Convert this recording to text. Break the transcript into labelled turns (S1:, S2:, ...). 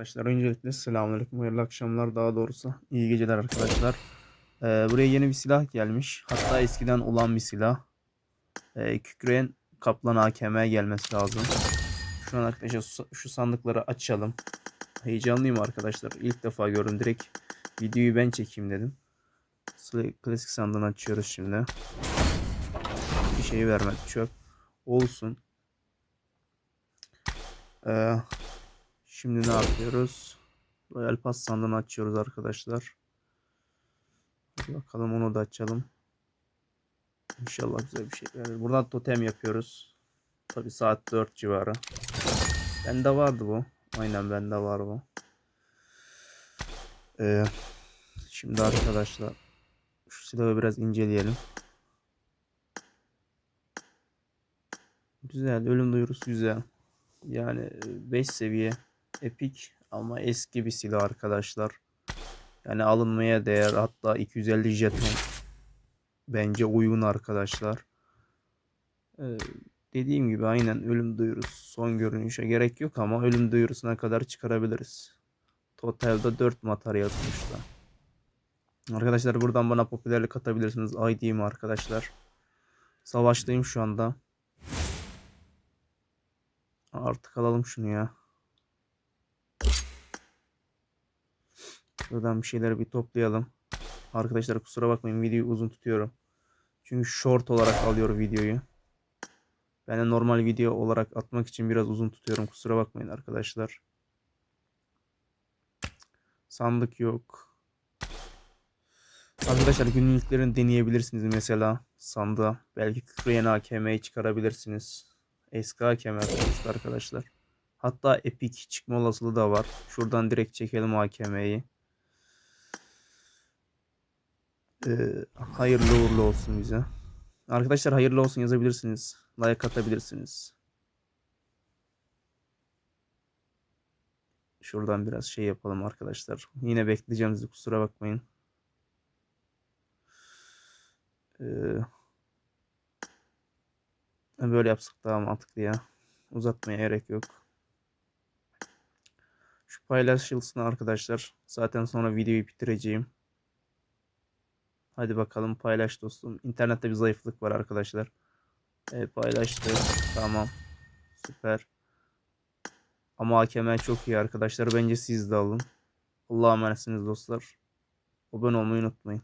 S1: Arkadaşlar öncelikle selamünaleyküm, hayırlı akşamlar daha doğrusu iyi geceler arkadaşlar. Ee, buraya yeni bir silah gelmiş. Hatta eskiden olan bir silah. Ee, kükreyen kaplan AKM gelmesi lazım. Şu an arkadaşlar şu- sandıkları açalım. Heyecanlıyım arkadaşlar. İlk defa gördüm. Direkt videoyu ben çekeyim dedim. Klasik sandığını açıyoruz şimdi. Bir şey vermedi çöp. Olsun. Ee, Şimdi ne yapıyoruz? Royal Pass sandığını açıyoruz arkadaşlar. Bakalım onu da açalım. İnşallah güzel bir şey verir. Buradan totem yapıyoruz. Tabi saat 4 civarı. Bende vardı bu. Aynen bende var bu. Ee, şimdi arkadaşlar şu silahı biraz inceleyelim. Güzel. Ölüm duyurusu güzel. Yani 5 seviye epik ama eski bir silah arkadaşlar. Yani alınmaya değer. Hatta 250 jeton bence uygun arkadaşlar. Ee, dediğim gibi aynen ölüm duyurusu son görünüşe gerek yok ama ölüm duyurusuna kadar çıkarabiliriz. Totalde 4 materyal sonuçta. Arkadaşlar buradan bana popülerlik atabilirsiniz. ID'mi arkadaşlar. Savaştayım şu anda. Artık alalım şunu ya. Buradan bir şeyleri bir toplayalım. Arkadaşlar kusura bakmayın videoyu uzun tutuyorum. Çünkü short olarak alıyorum videoyu. Ben de normal video olarak atmak için biraz uzun tutuyorum. Kusura bakmayın arkadaşlar. Sandık yok. Arkadaşlar günlüklerini deneyebilirsiniz mesela sandığa. Belki kıkrayan AKM'yi çıkarabilirsiniz. Eski AKM arkadaşlar. Hatta Epic çıkma olasılığı da var. Şuradan direkt çekelim AKM'yi. Ee, hayırlı uğurlu olsun bize. Arkadaşlar hayırlı olsun yazabilirsiniz. Like atabilirsiniz. Şuradan biraz şey yapalım arkadaşlar. Yine bekleyeceğim sizi kusura bakmayın. Ee, böyle yapsak daha mantıklı ya. Uzatmaya gerek yok. Şu paylaşılsın arkadaşlar. Zaten sonra videoyu bitireceğim. Hadi bakalım paylaş dostum. İnternette bir zayıflık var arkadaşlar. Evet paylaştı. Tamam. Süper. Ama AKM çok iyi arkadaşlar. Bence siz de alın. Allah'a emanetsiniz dostlar. Abone olmayı unutmayın.